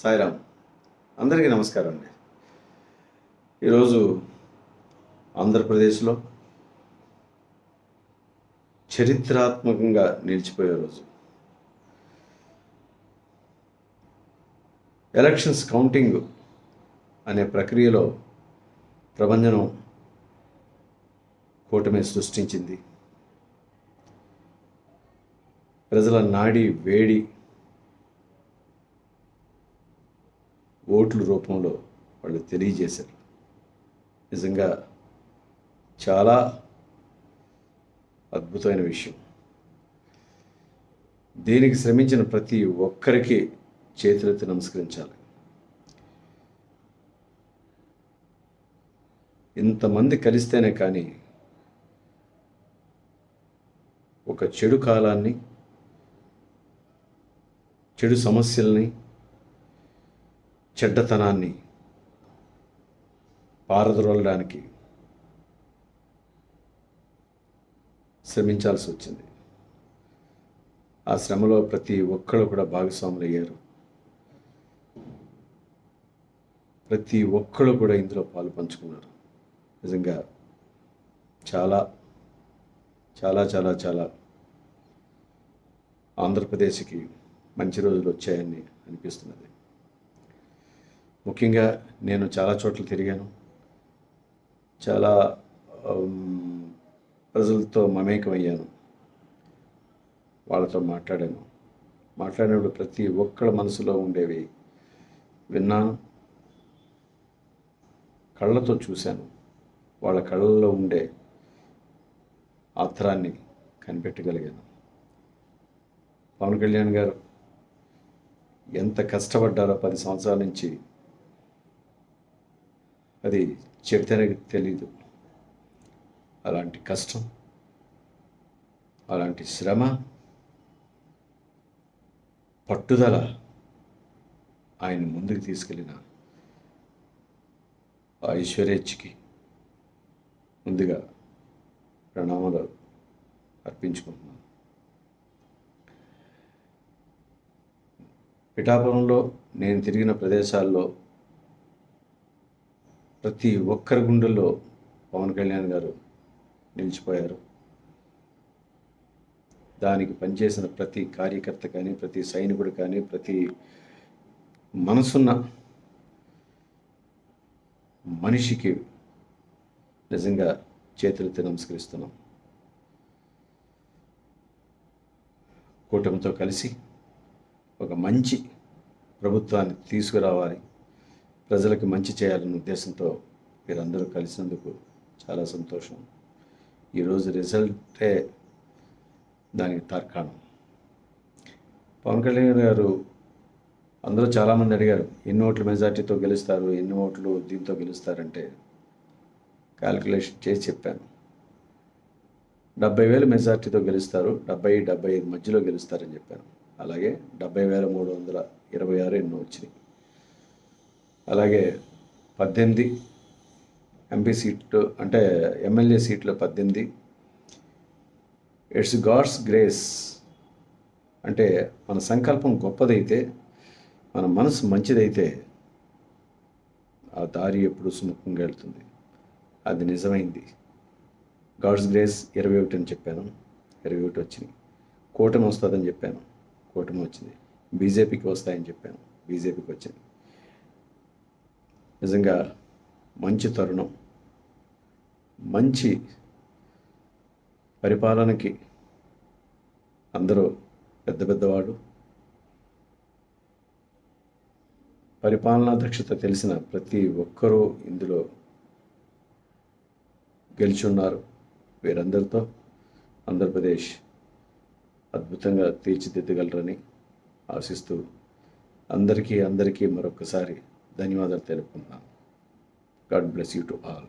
సాయిరామ్ అందరికీ నమస్కారం అండి. ఈరోజు ఆంధ్రప్రదేశ్లో చరిత్రాత్మకంగా నిలిచిపోయే రోజు. ఎలక్షన్స్ కౌంటింగ్ అనే ప్రక్రియలో ప్రభంజనం కూటమి సృష్టించింది. ప్రజల నాడి వేడి ఓట్ల రూపంలో వాళ్ళు తెలియజేశారు. నిజంగా చాలా అద్భుతమైన విషయం. దీనికి శ్రమించిన ప్రతి ఒక్కరికి చేతులెత్తి నమస్కరించాలి. ఇంతమంది కలిస్తేనే కానీ ఒక చెడు కాలాన్ని చెడు సమస్యల్ని చెడ్డతనాన్ని పారద్రోలడానికి శ్రమించాల్సి వచ్చింది. ఆ శ్రమలో ప్రతి ఒక్కరు కూడా భాగస్వాములు అయ్యారు ప్రతి ఒక్కరు కూడా ఇందులో పాలు పంచుకున్నారు. నిజంగా చాలా చాలా చాలా చాలా ఆంధ్రప్రదేశ్కి మంచి రోజులు వచ్చాయని అనిపిస్తున్నది. ముఖ్యంగా నేను చాలా చోట్ల తిరిగాను. చాలా ప్రజలతో మమేకమయ్యాను. వాళ్ళతో మాట్లాడాను. మాట్లాడినప్పుడు ప్రతి ఒక్కళ్ళ మనసులో ఉండేవి విన్నాను. కళ్ళతో చూశాను. వాళ్ళ కళ్ళల్లో ఉండే ఆత్రాన్ని కనిపెట్టగలిగాను. పవన్ కళ్యాణ్ గారు ఎంత కష్టపడ్డారో పది సంవత్సరాల నుంచి అది చెప్తేనే తెలీదు. అలాంటి కష్టం అలాంటి శ్రమ పట్టుదల ఆయన ముందుకు తీసుకెళ్ళిన ఆ ఐశ్వర్యచ్కి ముందుగా ప్రణామాలు అర్పించుకుంటున్నాను. పిఠాపురంలో నేను తిరిగిన ప్రదేశాల్లో ప్రతి ఒక్కరి గుండెల్లో పవన్ కళ్యాణ్ గారు నిలిచిపోయారు. దానికి పనిచేసిన ప్రతి కార్యకర్త కానీ ప్రతి సైనికుడు కానీ ప్రతి మనసున్న మనిషికి నిజంగా చేతులెత్తి నమస్కరిస్తున్నాం. కూటమితో కలిసి ఒక మంచి ప్రభుత్వాన్ని తీసుకురావాలి. ప్రజలకు మంచి చేయాలనే ఉద్దేశంతో మీరందరూ కలిసినందుకు చాలా సంతోషం. ఈరోజు రిజల్టే దానికి తార్కాణం. పవన్ కళ్యాణ్ గారు అందరూ చాలామంది అడిగారు ఎన్ని ఓట్ల మెజార్టీతో గెలుస్తారు ఎన్ని ఓట్లు దీంతో గెలుస్తారంటే క్యాల్కులేషన్ చేసి చెప్పాను. డెబ్బై వేల మెజార్టీతో గెలుస్తారు డెబ్బై డెబ్బై ఐదు మధ్యలో గెలుస్తారని చెప్పాను. అలాగే డెబ్బై వేల మూడు వందల ఇరవై ఆరు ఎన్నో వచ్చినాయి. అలాగే పద్దెనిమిది ఎంపీ సీట్లు అంటే ఎమ్మెల్యే సీట్లు పద్దెనిమిది. ఇట్స్ గాడ్స్ గ్రేస్ అంటే మన సంకల్పం గొప్పదైతే మన మనసు మంచిదైతే ఆ దారి ఎప్పుడు సుముఖంగా వెళ్తుంది. అది నిజమైంది. గాడ్స్ గ్రేస్ ఇరవై ఒకటి అని చెప్పాను. ఇరవై ఒకటి వచ్చినాయి. కూటమి వస్తుందని చెప్పాను. కూటమి వచ్చింది. బీజేపీకి వస్తాయని చెప్పాను. బీజేపీకి వచ్చింది. నిజంగా మంచి తరుణం. మంచి పరిపాలనకి అందరూ పెద్ద పెద్దవాళ్ళు. పరిపాలనా దక్షత తెలిసిన ప్రతి ఒక్కరూ ఇందులో గెలిచున్నారు. వీరందరితో ఆంధ్రప్రదేశ్ అద్భుతంగా తీర్చిదిద్దగలరని ఆశిస్తూ అందరికీ అందరికీ మరొకసారి ధన్యవాదాలు తెలుపుకుంటున్నాను. God bless you to all